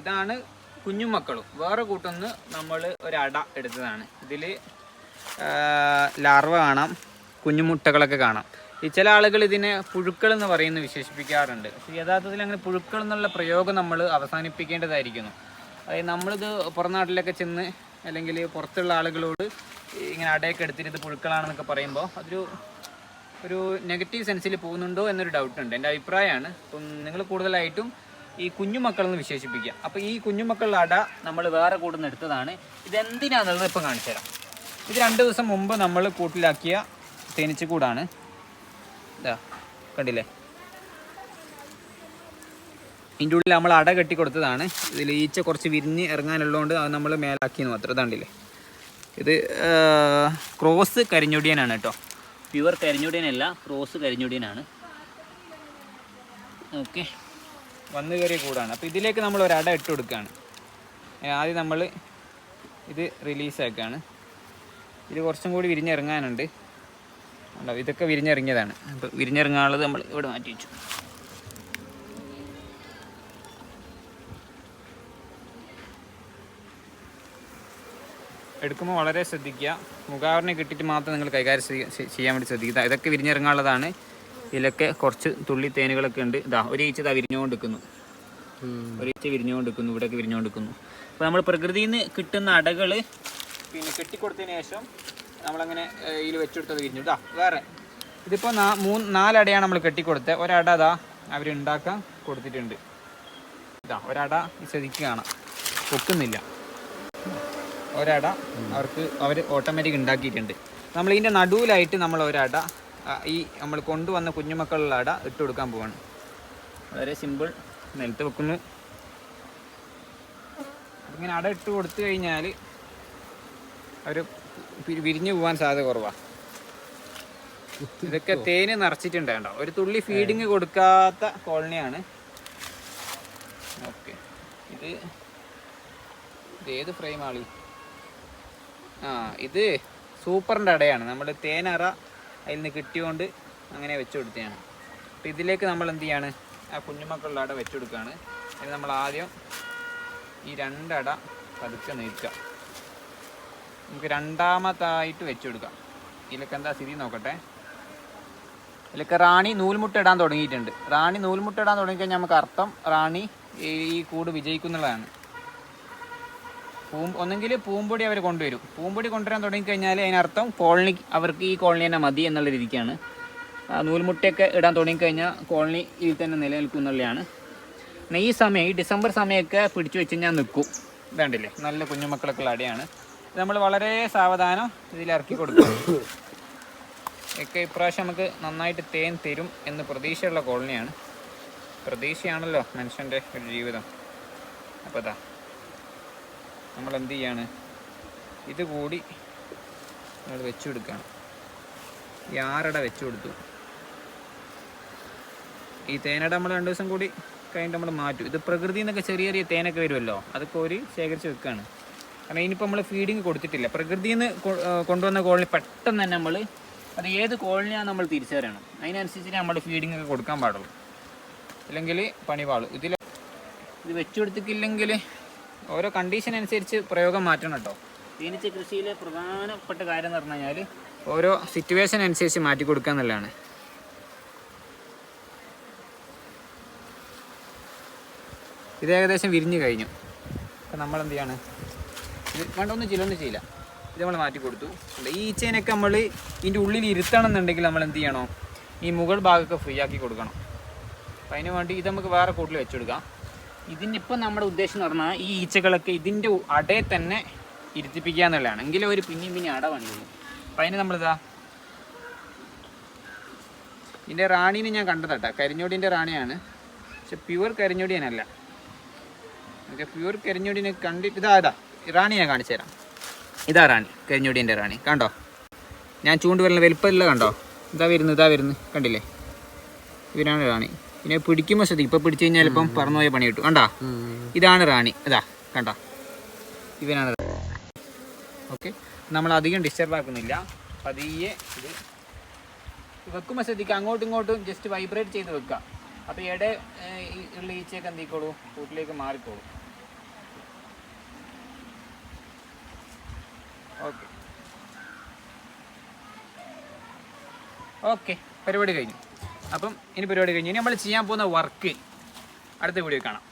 ഇതാണ് കുഞ്ഞുമക്കളും. വേറെ കൂട്ടൊന്ന് നമ്മൾ ഒരു അട എടുത്തതാണ് ഇതിൽ ലാർവ കാണാം കുഞ്ഞുമുട്ടകളൊക്കെ കാണാം. ഈ ചില ആളുകൾ ഇതിനെ പുഴുക്കൾ എന്ന് പറയുന്ന വിശേഷിപ്പിക്കാറുണ്ട്. പക്ഷേ യഥാർത്ഥത്തിൽ അങ്ങനെ പുഴുക്കൾ എന്നുള്ള പ്രയോഗം നമ്മൾ അവസാനിപ്പിക്കേണ്ടതായിരിക്കുന്നു. അതായത് നമ്മളിത് പുറം നാട്ടിലൊക്കെ ചെന്ന് അല്ലെങ്കിൽ പുറത്തുള്ള ആളുകളോട് ഇങ്ങനെ അടയൊക്കെ എടുത്തിട്ട് ഇത് പുഴുക്കളാണെന്നൊക്കെ പറയുമ്പോൾ അതൊരു ഒരു നെഗറ്റീവ് സെൻസിൽ പോകുന്നുണ്ടോ എന്നൊരു ഡൗട്ടുണ്ട് എന്റെ അഭിപ്രായമാണ്. അപ്പം നിങ്ങൾ കൂടുതലായിട്ടും ഈ കുഞ്ഞുമക്കൾ എന്ന് വിശേഷിപ്പിക്കുക. അപ്പോൾ ഈ കുഞ്ഞുമക്കളുടെ അട നമ്മൾ വേറെ കൂടുന്ന എടുത്തതാണ്. ഇതെന്തിനാന്നുള്ളത് ഇപ്പം കാണിച്ചു തരാം. ഇത് രണ്ട് ദിവസം മുമ്പ് നമ്മൾ കൂട്ടിലാക്കിയ തേനീച്ചക്കൂടാണ്. ഇതാ കണ്ടില്ലേ? ഇതിന്റെ ഉള്ളിൽ നമ്മൾ അട കെട്ടി കൊടുത്തതാണ്. ഇതിൽ ഈച്ച കുറച്ച് വിരിഞ്ഞ് ഇറങ്ങാനുള്ളതുകൊണ്ട് അത് നമ്മൾ മേലാക്കിയെന്ന് മാത്രം. ഇതാണ്ടില്ലേ ഇത് ക്രോസ് കരിഞ്ഞൊടിയനാണ് കേട്ടോ. പ്യുവർ കരിഞ്ഞൊടിയനല്ല ക്രോസ് കരിഞ്ഞൊടിയനാണ്. ഓക്കെ. വന്നു കയറിയ കൂടാണ്. അപ്പോൾ ഇതിലേക്ക് നമ്മൾ ഒരു അട ഇട്ട് കൊടുക്കുകയാണ് ആദ്യം നമ്മൾ ഇത് റിലീസാക്കുകയാണ് ഇത് കുറച്ചും കൂടി വിരിഞ്ഞിറങ്ങാനുണ്ട്. ഉണ്ടോ ഇതൊക്കെ വിരിഞ്ഞിറങ്ങിയതാണ്. അപ്പോൾ വിരിഞ്ഞിറങ്ങാനുള്ളത് നമ്മൾ ഇവിടെ മാറ്റി വെച്ചു. എടുക്കുമ്പോൾ വളരെ ശ്രദ്ധിക്കുക. മുഖാവരണ കിട്ടിയിട്ട് മാത്രം നിങ്ങൾ കൈകാര്യം ചെയ്യ- ചെയ്യ- ചെയ്യാൻ വേണ്ടി ശ്രദ്ധിക്കുക. ഇതൊക്കെ വിരിഞ്ഞിറങ്ങാനുള്ളതാണ്. ഇതിലൊക്കെ കുറച്ച് തുള്ളി തേനുകളൊക്കെ ഉണ്ട്. ഇതാ ഒരു ഈച്ച ഇതാ വിരിഞ്ഞുകൊണ്ട് നിൽക്കുന്നു ഒരു ഈച്ച വിരിഞ്ഞുകൊണ്ട് നിൽക്കുന്നു ഇവിടെയൊക്കെ വിരിഞ്ഞുകൊണ്ട് നിൽക്കുന്നു അപ്പോൾ നമ്മൾ പ്രകൃതിയിൽ നിന്ന് കിട്ടുന്ന അടകൾ പിന്നെ കെട്ടിക്കൊടുത്തതിന് ശേഷം നമ്മളങ്ങനെ ഇതിൽ വെച്ചെടുത്തത് വിരിഞ്ഞു. ഇതാ വേറെ. ഇതിപ്പോൾ നാ മൂന്ന് നാലടയാണ് നമ്മൾ കെട്ടിക്കൊടുത്തത്. ഒരട അതാ അവരുണ്ടാക്കാൻ കൊടുത്തിട്ടുണ്ട്. ഇതാ ഒരട ശ്രദ്ധിക്കുക കാണാം. പൊക്കുന്നില്ല. ഒരട അവർക്ക് അവർ ഓട്ടോമാറ്റിക് ഉണ്ടാക്കിയിട്ടുണ്ട് നമ്മൾ ഇതിന്റെ നടുവിലായിട്ട് നമ്മൾ ഒരട ഈ നമ്മൾ കൊണ്ടുവന്ന കുഞ്ഞുമക്കളുള്ള അട ഇട്ട് കൊടുക്കാൻ പോവാണ്. വളരെ സിമ്പിൾ നിലത്ത് വെക്കുന്നു. ഇങ്ങനെ അട ഇട്ട് കൊടുത്തു കഴിഞ്ഞാൽ അവർ വിരിഞ്ഞു പോകാൻ സാധ്യത കുറവാണ് ഇതൊക്കെ തേന് നിറച്ചിട്ടുണ്ടോ ഒരു തുള്ളി ഫീഡിങ് കൊടുക്കാത്ത കോളനിയാണ്. ഓക്കെ. ഇത് ഇത് ഏത് ഫ്രെയിം ആളി? ആ ഇത് സൂപ്പറിന്റെ അടയാണ്. നമ്മൾ തേനറ അതിൽ നിന്ന് കിട്ടിയോണ്ട് അങ്ങനെ വെച്ചു കൊടുത്തതാണ് അപ്പം ഇതിലേക്ക് നമ്മൾ എന്ത് ചെയ്യാണ്? ആ കുഞ്ഞുമക്കളുടെ അട വെച്ചു കൊടുക്കുകയാണ് അതിന് നമ്മൾ ആദ്യം ഈ രണ്ടട പതുക്കെ നീക്കുക നമുക്ക് രണ്ടാമതായിട്ട് വെച്ചു കൊടുക്കാം ഇതിലൊക്കെ എന്താ സ്ഥിതി നോക്കട്ടെ? ഇതിലൊക്കെ റാണി നൂൽമുട്ട ഇടാൻ തുടങ്ങിയിട്ടുണ്ട്. റാണി നൂൽമുട്ട ഇടാൻ തുടങ്ങിക്കഴിഞ്ഞാൽ നമുക്ക് അർത്ഥം റാണി ഈ കൂട് വിജയിക്കുന്നുള്ളതാണ്. പൂം ഒന്നെങ്കിൽ പൂമ്പൊടി അവർ കൊണ്ടുവരും. പൂമ്പൊടി കൊണ്ടുവരാൻ തുടങ്ങിക്കഴിഞ്ഞാൽ അതിനർത്ഥം കോളനി അവർക്ക് ഈ കോളനി തന്നെ മതി എന്നുള്ള രീതിക്കാണ്. നൂൽമുട്ടയൊക്കെ ഇടാൻ തുടങ്ങിക്കഴിഞ്ഞാൽ കോളനി ഇതിൽ തന്നെ നിലനിൽക്കും എന്നുള്ളതാണ്. പിന്നെ ഈ സമയം ഈ ഡിസംബർ സമയമൊക്കെ പിടിച്ചു വെച്ച് കഴിഞ്ഞാൽ നിൽക്കും. വേണ്ടില്ലേ നല്ല കുഞ്ഞുമക്കളൊക്കെ ഉള്ള അടയാണ്. നമ്മൾ വളരെ സാവധാനം ഇതിൽ ഇറക്കി കൊടുക്കും. ഒക്കെ ഇപ്രാവശ്യം നമുക്ക് നന്നായിട്ട് തേൻ തരും എന്ന് പ്രതീക്ഷയുള്ള കോളനിയാണ്. പ്രതീക്ഷയാണല്ലോ മനുഷ്യന്റെ ഒരു ജീവിതം. അപ്പോൾ അതാ നമ്മൾ എന്ത് ചെയ്യാണ് ഇത് കൂടി നമ്മൾ വെച്ചു കൊടുക്കുകയാണ് ഈ ആറട വെച്ചു കൊടുത്തു ഈ തേനട നമ്മൾ രണ്ട് ദിവസം കൂടി കഴിഞ്ഞിട്ട് നമ്മൾ മാറ്റും. ഇത് പ്രകൃതിയിൽ നിന്നൊക്കെ ചെറിയ ചെറിയ തേനൊക്കെ വരുമല്ലോ? അതൊക്കെ ഒരു ശേഖരിച്ച് വെക്കുകയാണ് കാരണം ഇനിയിപ്പോൾ നമ്മൾ ഫീഡിങ് കൊടുത്തിട്ടില്ല. പ്രകൃതിയിൽ നിന്ന് കൊണ്ടുവന്ന കോളനി പെട്ടെന്ന് തന്നെ നമ്മൾ അത് ഏത് കോളനിയാണ് നമ്മൾ തിരിച്ചറിയണം. അതിനനുസരിച്ച് നമ്മൾ ഫീഡിങ് ഒക്കെ കൊടുക്കാൻ പാടുള്ളൂ. അല്ലെങ്കിൽ പണി പാളും ഇതിൽ ഇത് വെച്ചു കൊടുത്തിട്ടില്ലെങ്കിൽ ഓരോ കണ്ടീഷൻ അനുസരിച്ച് പ്രയോഗം മാറ്റണം കേട്ടോ. തേനീച്ച കൃഷിയിലെ പ്രധാനപ്പെട്ട കാര്യം എന്ന് പറഞ്ഞു കഴിഞ്ഞാൽ ഓരോ സിറ്റുവേഷൻ അനുസരിച്ച് മാറ്റി കൊടുക്കുക എന്നുള്ളതാണ്. ഇത് ഏകദേശം വിരിഞ്ഞു കഴിഞ്ഞു. അപ്പം നമ്മൾ എന്ത് ചെയ്യാണ്? ഇത് വേണ്ടൊന്നും ചെയ്യില്ല ഒന്നും ചെയ്യില്ല. ഇത് നമ്മൾ മാറ്റി കൊടുത്തു. ഈ ഈച്ചേനൊക്കെ നമ്മൾ ഇതിന്റെ ഉള്ളിൽ ഇരുത്തണം എന്നുണ്ടെങ്കിൽ നമ്മൾ എന്ത് ചെയ്യണം? ഈ മുകൾ ഭാഗമൊക്കെ ഫ്രീ ആക്കി കൊടുക്കണം. അപ്പം അതിന് വേണ്ടി ഇത് നമുക്ക് വേറെ കൂട്ടിൽ വെച്ചെടുക്കാം ഇതിനിപ്പോൾ നമ്മുടെ ഉദ്ദേശം എന്ന് പറഞ്ഞാൽ ഈ ഈച്ചകളൊക്കെ ഇതിന്റെ അടയെ തന്നെ ഇരുത്തിപ്പിക്കുക എന്നുള്ളതാണ്. എങ്കിലും ഒരു പിന്നെയും പിന്നെ അട പണിയുള്ളൂ. അപ്പം അതിന് നമ്മളിതാ ഇതിന്റെ റാണീനെ ഞാൻ കണ്ടതാട്ടാ. കരിഞ്ഞോടിന്റെ റാണിയാണ്. പക്ഷെ പ്യുവർ കരിഞ്ഞോടിയനല്ല. ഓക്കെ പ്യുവർ കരിഞ്ഞോടിനെ കണ്ടിട്ട് ഇതാ ഇതാ. റാണി ഞാൻ കാണിച്ചു തരാം. ഇതാ റാണി കരിഞ്ഞോടിന്റെ റാണി. കണ്ടോ? ഞാൻ ചൂണ്ടുവരുന്ന വലുപ്പമില്ല കണ്ടോ? ഇതാ വരുന്നു ഇതാ വരുന്നു. കണ്ടില്ലേ? ഇവരാണ് റാണി. പിന്നെ പിടിക്കുമ്പോൾ ശ്രദ്ധിക്കും. ഇപ്പൊ പിടിച്ചു കഴിഞ്ഞാൽ ഇപ്പം പറന്നുപോയ പണി കിട്ടും. കണ്ടാ? ഇതാണ് റാണി. അതാ കണ്ടോ? ഇവനാണ് ഓക്കെ. നമ്മൾ അധികം ഡിസ്റ്റർബ് ആക്കുന്നില്ല. പതിയെ ഇത് വെക്കുമ്പോൾ ശ്രദ്ധിക്കുക. അങ്ങോട്ടും ഇങ്ങോട്ടും ജസ്റ്റ് വൈബ്രേറ്റ് ചെയ്ത് വെക്കുക. അപ്പോൾ ഇട ഉള്ള ഈച്ചയൊക്കെ എന്ത് ചെയ്യിക്കോളൂ? കൂട്ടിലേക്ക് മാറിക്കോളൂ. ഓക്കെ. ഓക്കെ. പരിപാടി കഴിഞ്ഞു. അപ്പം ഇനി പരിപാടി കഴിഞ്ഞ് ഇനി നമ്മൾ ചെയ്യാൻ പോകുന്ന വർക്ക് അടുത്ത വീഡിയോ കാണാം.